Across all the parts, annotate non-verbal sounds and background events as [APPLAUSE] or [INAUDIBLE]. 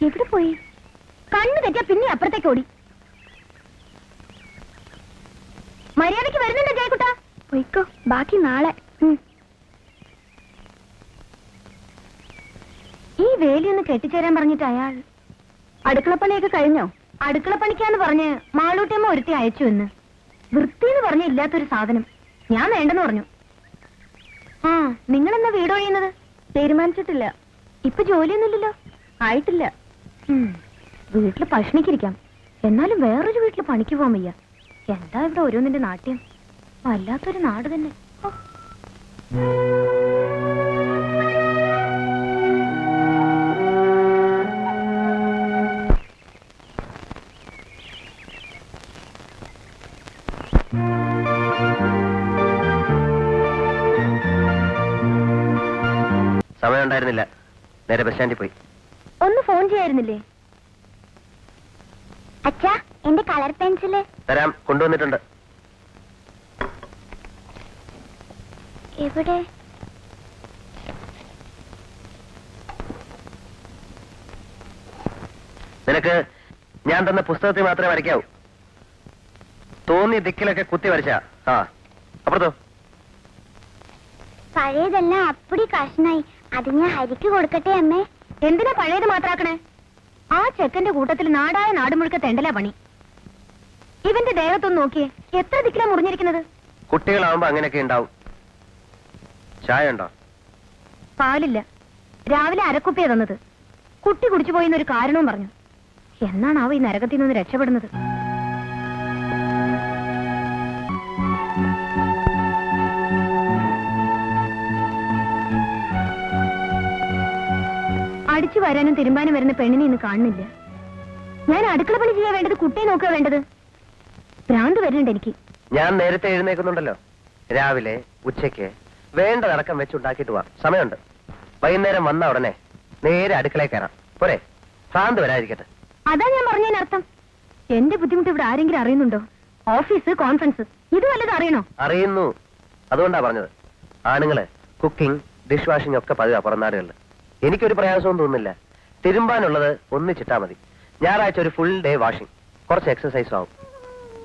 എവിടെ പോയി? കണ്ണു തെറ്റിയ പിന്നെ അപ്പുറത്തേക്ക് ഓടി. മര്യാദയ്ക്ക് വരുന്നുണ്ട് ജയക്കുട്ട പോയിക്കോ ബാക്കി നാളെ. ഈ വേലിയൊന്ന് കെട്ടിച്ചേരാൻ പറഞ്ഞിട്ട് അയാൾ അടുക്കളപ്പണിയൊക്കെ കഴിഞ്ഞോ? അടുക്കളപ്പണിക്കാന്ന് പറഞ്ഞ് മാളൂട്ടിയമ്മ ഒരുത്തി അയച്ചു എന്ന്. വൃത്തിന്ന് പറഞ്ഞ ഇല്ലാത്തൊരു സാധനം. ഞാൻ വേണ്ടെന്ന് പറഞ്ഞു. ആ നിങ്ങളെന്നാ വീട് ഒഴിയുന്നത്? തീരുമാനിച്ചിട്ടില്ല. ഇപ്പൊ ജോലിയൊന്നുമില്ലല്ലോ? ആയിട്ടില്ല. ഉം, വീട്ടിൽ പഷ്ണിക്കിരിക്കാം എന്നാലും വേറൊരു വീട്ടിൽ പണിക്ക് പോകാൻ വയ്യ. എന്താ ഇവിടെ ഓരോന്നിന്റെ നാട്യം? വല്ലാത്തൊരു നാട് തന്നെ. സമയം ഉണ്ടായിരുന്നില്ല. നേരെ ബസ് സ്റ്റാൻഡിൽ പോയി. ഒന്ന് ഫോൺ ചെയ്യായിരുന്നില്ലേ? അച്ഛാ എന്റെ കളർ പെൻസിൽ. തരാം കൊണ്ടുവന്നിട്ടുണ്ട്. എവിടെ? നിനക്ക് ഞാൻ തന്ന പുസ്തകത്തിൽ മാത്രമേ വരയ്ക്കാവൂ. തോന്നി ദിക്കിലൊക്കെ കുത്തി വരച്ച. ആ അപ്പുറത്തോ? പഴയതെല്ലാം അപ്പടി കഷ്ണായി. അത് ഞാൻ ഹരിക്ക് കൊടുക്കട്ടെ അമ്മേ? എന്തിനാ പഴയത് മാത്രാക്കണേ? ആ ചെക്കന്റെ കൂട്ടത്തിൽ നാടായ നാടുമുഴുക്ക തെണ്ടലാ പണി. ഇവന്റെ ദേഹത്തൊന്ന് നോക്കിയേ എത്ര ദിക്കിലാ മുറിഞ്ഞിരിക്കുന്നത്? കുട്ടികളാവുമ്പോ അങ്ങനെയൊക്കെ ഉണ്ടാവും. ചായ ഉണ്ടോ പാലില്ല. രാവിലെ അരക്കുപ്പിയ തന്നത്. കുട്ടി കുടിച്ചു പോയിന്നൊരു കാരണവും പറഞ്ഞു. എന്നാണാവോ ഈ നരകത്തിൽ നിന്ന് രക്ഷപ്പെടുന്നത്? അടിച്ചു വരാനും തിരുമ്പാനും വരുന്ന പെണ്ണിനെ ഇന്ന് കാണുന്നില്ല. ഞാൻ അടുക്കള പണി ചെയ്യാൻ വേണ്ടത് കുട്ടിയെ നോക്കുക വേണ്ടത്? ഭ്രാന്ത് വരുന്നുണ്ട് എനിക്ക്. ഞാൻ നേരത്തെ എഴുന്നേക്കുന്നുണ്ടല്ലോ രാവിലെ ഉച്ചയ്ക്ക് വേണ്ടതടക്കം വെച്ചുണ്ടാക്കിയിട്ട് വാ. സമയമുണ്ട്. വൈകുന്നേരം വന്ന ഉടനെ നേരെ അടുക്കളയിൽ കയറാം. പോരെ? ഭ്രാന്ത് വരാതിരിക്കട്ടെ. അതാ ഞാൻ പറഞ്ഞതിനർത്ഥം എന്റെ ബുദ്ധിമുട്ട് ഇവിടെ ആരെങ്കിലും അറിയുന്നുണ്ടോ? ഓഫീസ് കോൺഫറൻസ് ഇത് വല്ലതും അറിയണോ? അറിയുന്നു. അതുകൊണ്ടാ പറഞ്ഞത്. ആണുങ്ങൾ കുക്കിംഗ് ഡിഷ് വാഷിംഗ് ഒക്കെ പതിവാ പുറംനാടുകളിൽ എനിക്കൊരു പ്രയാസവും തോന്നുന്നില്ല. തിരുമ്പാനുള്ളത് ഒന്നിച്ചിട്ടാ മതി. ഞായറാഴ്ച ഒരു ഫുൾ ഡേ വാഷിംഗ് കുറച്ച് എക്സസൈസും ആവും.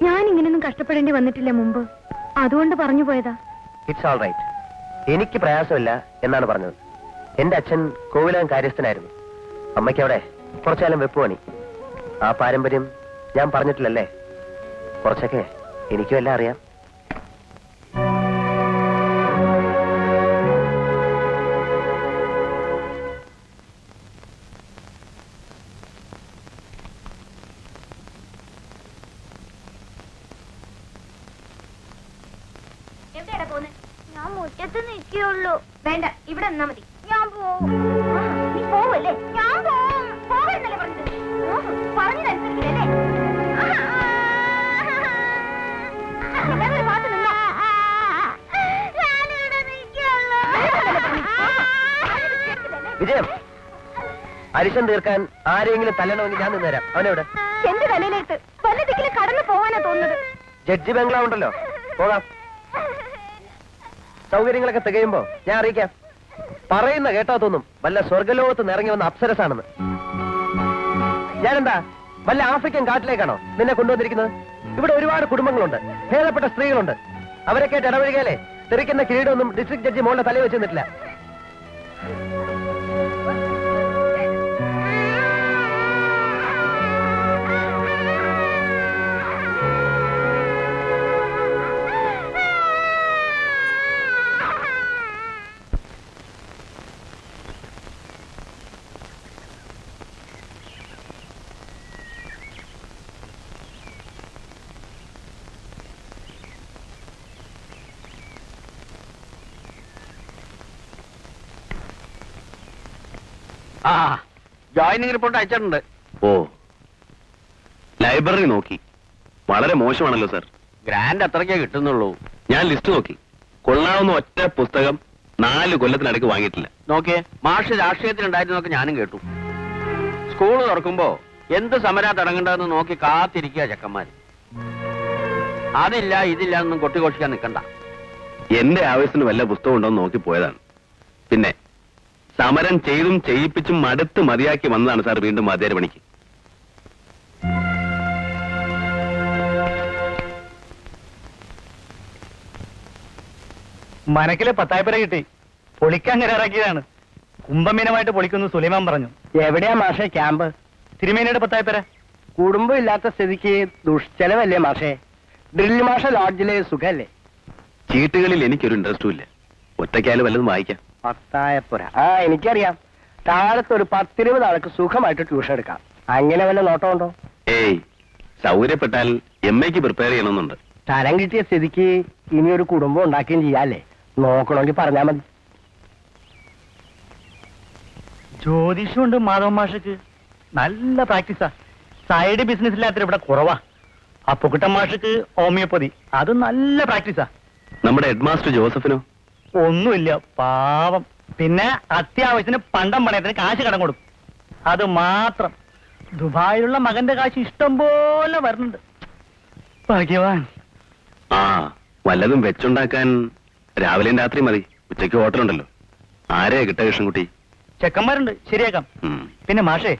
ഞാൻ ഇങ്ങനെയൊന്നും കഷ്ടപ്പെടേണ്ടി വന്നിട്ടില്ല മുമ്പ്. അതുകൊണ്ട് പറഞ്ഞു പോയതാ. ഇറ്റ്സ് ഓൾ റൈറ്റ് എനിക്ക് പ്രയാസമില്ല എന്നാണ് പറഞ്ഞത്. എന്റെ അച്ഛൻ കോവിലകം കാര്യസ്ഥനായിരുന്നു. അമ്മയ്ക്ക് അവിടെ കുറച്ചാലും വെപ്പ് പണി. ആ പാരമ്പര്യം ഞാൻ പറഞ്ഞിട്ടില്ലല്ലേ? കുറച്ചൊക്കെ എനിക്കും എല്ലാം അറിയാം. ഞാൻ മുറ്റത്ത് നിൽക്കുള്ളൂ വേണ്ട ഇവിടെ നിന്നാ മതി ഞാൻ പോവും നീ പോവല്ലേ ഞാൻ പോവും പോവരുന്നല്ലേ പറഞ്ഞത് ഓഹ്, പറഞ്ഞതനുസരിക്കില്ലല്ലേ എല്ലാവരും ഒരു ഭാഗത്ത് നിന്നോ. വിജയം അരിശം തീർക്കാൻ ആരെങ്കിലും തല്ലണമെങ്കിൽ ഞാൻ നിന്നുതരാം അവനെവിടെ എന്റെ തലയിലേക്ക് വല്ല ദിക്കിലും കടന്നു പോവാനാ തോന്നുന്നത് ജഡ്ജി ബംഗ്ലാവ് ഉണ്ടല്ലോ പോകാം സൗകര്യങ്ങളൊക്കെ തികയുമ്പോ ഞാൻ അറിയിക്കാം. പറയുന്ന കേട്ടോ തോന്നും വല്ല സ്വർഗലോകത്ത് ഇറങ്ങി വന്ന അപ്സരസാണെന്ന്. ഞാനെന്താ വല്ല ആഫ്രിക്കൻ കാട്ടിലേക്കാണോ നിന്നെ കൊണ്ടുവന്നിരിക്കുന്നത്? ഇവിടെ ഒരുപാട് കുടുംബങ്ങളുണ്ട് ഭേദപ്പെട്ട സ്ത്രീകളുണ്ട്. അവരൊക്കെ ഇടപഴകിയാലേ തെറിക്കുന്ന കിരീടമൊന്നും ഡിസ്ട്രിക്ട് ജഡ്ജി മോളുടെ തലയിൽ വെച്ച് ആ. ജോയിനിങ് റിപ്പോർട്ട് അയച്ചിട്ടുണ്ട്. ഓ. ലൈബ്രറി നോക്കി. വളരെ മോശമാണല്ലോ സർ. ഗ്രാൻഡ് അത്രയ്ക്കേ കിട്ടുന്നുള്ളൂ. ഞാൻ ലിസ്റ്റ് നോക്കി. കൊള്ളാവുന്ന ഒറ്റ പുസ്തകം നാല് കൊല്ലത്തിനടക്ക് വാങ്ങിയിട്ടില്ല. നോക്കിയേ മാഷ് രാഷ്ട്രീയത്തിലുണ്ടായിരുന്നൊക്കെ ഞാനും കേട്ടു. സ്കൂൾ തുറക്കുമ്പോ എന്ത് സമരാ തുടങ്ങേണ്ടതെന്ന് നോക്കി കാത്തിരിക്കുക ചെക്കന്മാര്. അതില്ല ഇതില്ല എന്നും കൊട്ടിഘോഷിക്കാൻ നിൽക്കണ്ട. എന്റെ ആവശ്യത്തിന് വല്ല പുസ്തകം ഉണ്ടോ എന്ന് നോക്കി പോയതാണ്. പിന്നെ സമരം ചെയ്തും ചെയ്യിപ്പിച്ചും മടുത്ത് മതിയാക്കി വന്നതാണ് സാർ വീണ്ടും വാദ്യാര പണിക്ക്. മനക്കിലെ പത്തായപ്പര കിട്ടി. പൊളിക്കാൻ കരാറാക്കിയതാണ് കുംഭമീനമായിട്ട് പൊളിക്കുന്നു സുലൈമാൻ പറഞ്ഞു. എവിടെയാ മാഷെ ക്യാമ്പ്? തിരുമേനയുടെ പത്തായപ്പര. കുടുംബം ഇല്ലാത്ത സ്ഥിതിക്ക് ദുഷ്ചെലവല്ലേ മാഷെ? ഡ്രിൽ മാഷ ലോഡ്ജിലെ സുഖല്ലേ? ചീട്ടുകളിൽ എനിക്കൊരു ഇൻട്രസ്റ്റും ഇല്ല. ഒറ്റയ്ക്കാലും വല്ലതും വായിക്കാം. പത്തായപ്പുര. ആ എനിക്കറിയാം. താഴത്ത് ഒരു പത്തിരുപത് ആൾക്ക് സുഖമായിട്ട് ട്യൂഷൻ എടുക്കാം. അങ്ങനെ വല്ല നോട്ടമുണ്ടോ? ഏയ് സൗകര്യപ്പെട്ടാൽ എം എക്ക് പ്രിപ്പയർ ചെയ്യണമെന്നുണ്ട്. സ്ഥലം കിട്ടിയ സ്ഥിതിക്ക് ഇനി ഒരു കുടുംബം ഉണ്ടാക്കുകയും ചെയ്യാല്ലേ നോക്കണമെങ്കിൽ പറഞ്ഞാ മതി. ജ്യോതിഷമുണ്ട് മാധവ മാഷക്ക് നല്ല പ്രാക്ടീസാ. സൈഡ് ബിസിനസ് ഇല്ലാത്ത ഇവിടെ കുറവാ. അപ്പുക്കുട്ടൻ മാഷക്ക് ഹോമിയോപ്പതി. അത് നല്ല പ്രാക്ടീസാ. നമ്മുടെ ഹെഡ്മാസ്റ്റർ ജോസഫിനോ? ഒന്നുമില്ല പാവം. പിന്നെ അത്യാവശ്യത്തിന് പണ്ടം പണയത്തിന് കാശ് കടം കൊടുക്കും. അത് മാത്രം. ദുബായിലുള്ള മകന്റെ കാശ് ഇഷ്ടം പോലെ വരുന്നുണ്ട്. ഭാഗ്യവാൻ ആ വല്ലതും വെച്ചുണ്ടാക്കാൻ രാവിലെയും രാത്രി മതി. ഉച്ചയ്ക്ക് ഹോട്ടലുണ്ടല്ലോ. ആരെയാ കിട്ട കൃഷ്ണൻകുട്ടി? ചെക്കന്മാരുണ്ട് ശരിയാക്കാം. ഉം. പിന്നെ മാഷേ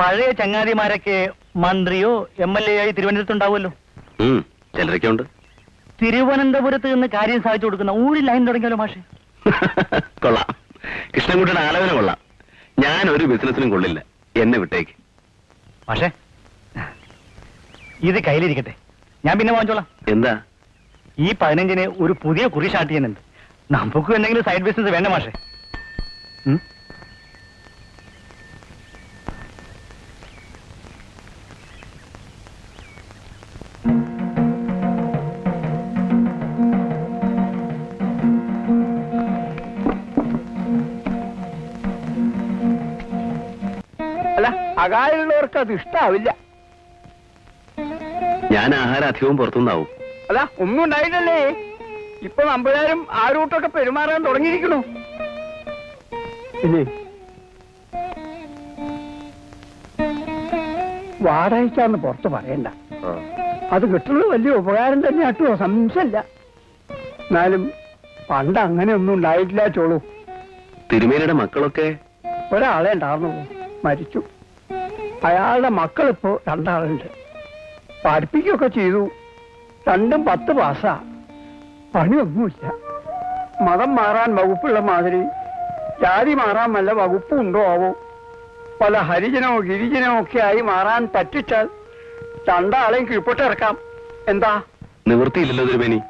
പഴയ ചങ്ങാതിമാരൊക്കെ മന്ത്രിയോ എം എൽ എ ആയി തിരുവനന്തപുരത്ത് ഉണ്ടാവുമല്ലോ ഉം, ചിലരൊക്കെ ഉണ്ട് തിരുവനന്തപുരത്ത് നിന്ന് കാര്യം സാധിച്ചു കൊടുക്കുന്ന ഊരി ലൈൻ തുടങ്ങിയാലോ മാഷെ? [LAUGHS] കൊള്ളാം. കൃഷ്ണൻകുട്ടിയുടെ ആലോചന കൊള്ളാം. ഞാൻ ഒരു ബിസിനസ്സിനും കൊള്ളില്ല. എന്നെ വിട്ടേക്ക്. മാഷേ ഇത് കയ്യിലിരിക്കട്ടെ. ഞാൻ പിന്നെ വാങ്ങിച്ചോളാം. എന്താ? ഈ പതിനഞ്ചിന് ഒരു പുതിയ കുറി സ്റ്റാർട്ട് ചെയ്യുന്നുണ്ട്. നമുക്ക് എന്തെങ്കിലും സൈഡ് ബിസിനസ് വേണ്ട മാഷേ. അല്ല അകാലുള്ളവർക്ക് അത് ഇഷ്ടാവില്ല. ഞാൻ ആഹാരം അധികവും പുറത്തുനിന്നാവും. അല്ല ഒന്നും ഉണ്ടായിട്ടല്ലേ ഇപ്പൊ നമ്പുരാരും ആ റൂട്ടൊക്കെ പെരുമാറാൻ തുടങ്ങിയിരിക്കണു വാടകയ്ക്കാന്ന് പുറത്ത് പറയണ്ട. അത് കിട്ടുന്നത് വലിയ ഉപകാരം തന്നെ ആട്ടോ സംശയമില്ല. എന്നാലും പണ്ട് അങ്ങനെ ഒന്നും ഉണ്ടായിട്ടില്ല ചോളൂ തിരുമേനിയുടെ മക്കളൊക്കെ? ഒരാളെ ഉണ്ടായിരുന്നുള്ളൂ മരിച്ചു. അയാളുടെ മക്കളിപ്പോ രണ്ടാളുണ്ട്. പഠിപ്പിക്കുകയൊക്കെ ചെയ്തു. രണ്ടും പത്ത് പാസ്സാ. പണിയൊന്നുമില്ല. മതം മാറാൻ വകുപ്പുള്ള മാതിരി ജാതി മാറാൻ വല്ല വകുപ്പും ഉണ്ടോ ആവോ? പല ഹരിജനോ ഗിരിജനോ ഒക്കെ ആയി മാറാൻ പറ്റിച്ചാൽ രണ്ടാളെയും കീഴ്പോട്ടിറക്കാം എന്താ? നിവൃത്തിയില്ലല്ലോ തിരുമേനി.